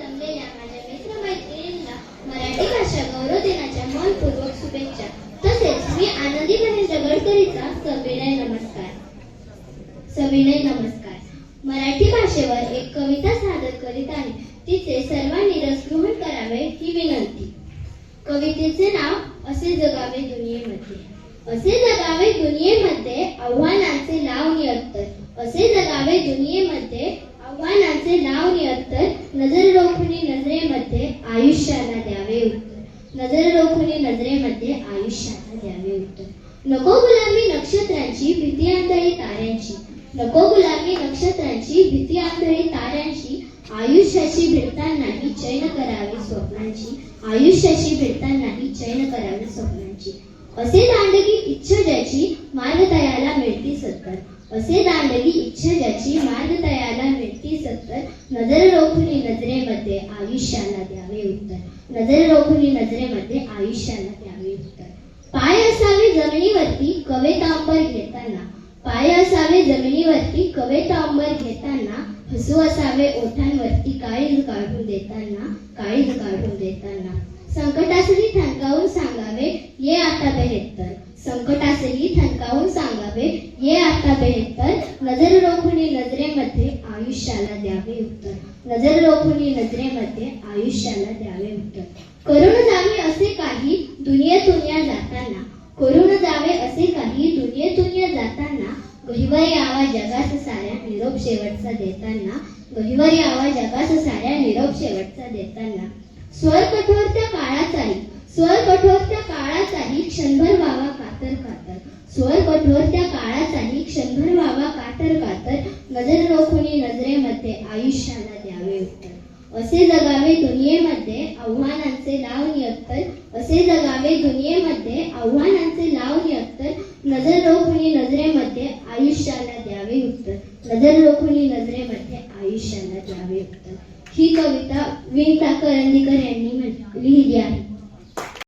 जमलेल्या माझ्या मित्रमैत्रिणींना मराठी भाषा गौरव दिनाच्या मनपूर्वक शुभेच्छा. तसेच मी आनंदी महेंद्र गडकरीचा सविनय नमस्कार. सविनय नमस्कार. मराठी भाषेवर एक कविता सादर करीत आहे. तिचे सर्वांनी रसग्रहण करावे ही विनंती. कवितेचे नाव असे जगावे दुनियेमध्ये. असे जगावे दुनियेमध्ये आव्हानांचे लाव नियत्तर असे जगावे दुनियेमध्ये आव्हानाचे नाव नियत्तर नजर रोखुनी नजरेमध्ये आयुष्याला द्यावे उत्तर. नजर रोखुनी नजरेमध्ये आयुष्याला द्यावे उत्तर. नको गुलामी नक्षत्रांची भीती आंधळी ताऱ्यांची. नको गुलामी नक्षत्रांची भीती आंधळी ताऱ्यांची. आयुष्याशी भिडतानाही चैन करावी स्वप्नांची. आयुष्याशी भिडतानाही चैन करावी स्वप्नांची. असे दांडगी इच्छा ज्याची मार्ग तयाला मिळती सत्तर असे दांडगी इच्छा ज्याची मार्ग तयाला सत्तर नजर रोखुनी नजरेमध्ये आयुष्याला द्यावे उत्तर नजर रोखुनी नजरेमध्ये आयुष्याला द्यावे उत्तर पाय असावे जमिनीवरती कवेतांबर घेताना पाय असावे जमिनीवरती कवेतांबर घेताना हसू असावे ओठांवरती काळीज काढून देताना काळीज काढून देताना संकटासही थंकावून सांगावे ये आता बेहत्तर संकटासही थंकावून सांगावे ये आता बेहत्तर नजर रोखुनी नजरेमध्ये आयुष्याला द्यावे उत्तर. नजर रोखुनी नजरेमध्ये आयुष्याला द्यावे उत्तर. करून जावे असे काही दुनियेतून या जाताना करून जावे असे काही दुनियेतून या जाताना गहिवर यावा जगास साऱ्या निरोप शेवटचा देताना गहिवर यावा जगास साऱ्या निरोप शेवटचा देताना. स्वर कठोर त्या काळाचाही स्वर कठोर त्या काळाचाही क्षणभर वावा कातर कातर. स्वर कठोर त्या काळाचाही क्षणभर वावा कातर कातर. नजर रोखुनी नजरेमध्ये आयुष्याला द्यावे उत्तर. असे जगावे दुनियेमध्ये आव्हानांचे लाव नियत्तर असे जगावे दुनियेमध्ये आव्हानांचे लाव नियत्तर नजर रोखुनी नजरेमध्ये आयुष्याला द्यावे उत्तर. नजर रोखुनी नजरेमध्ये आयुष्याला द्यावे उत्तर. ही कविता विनिता करंदीकर यांनी लिहिली आहे.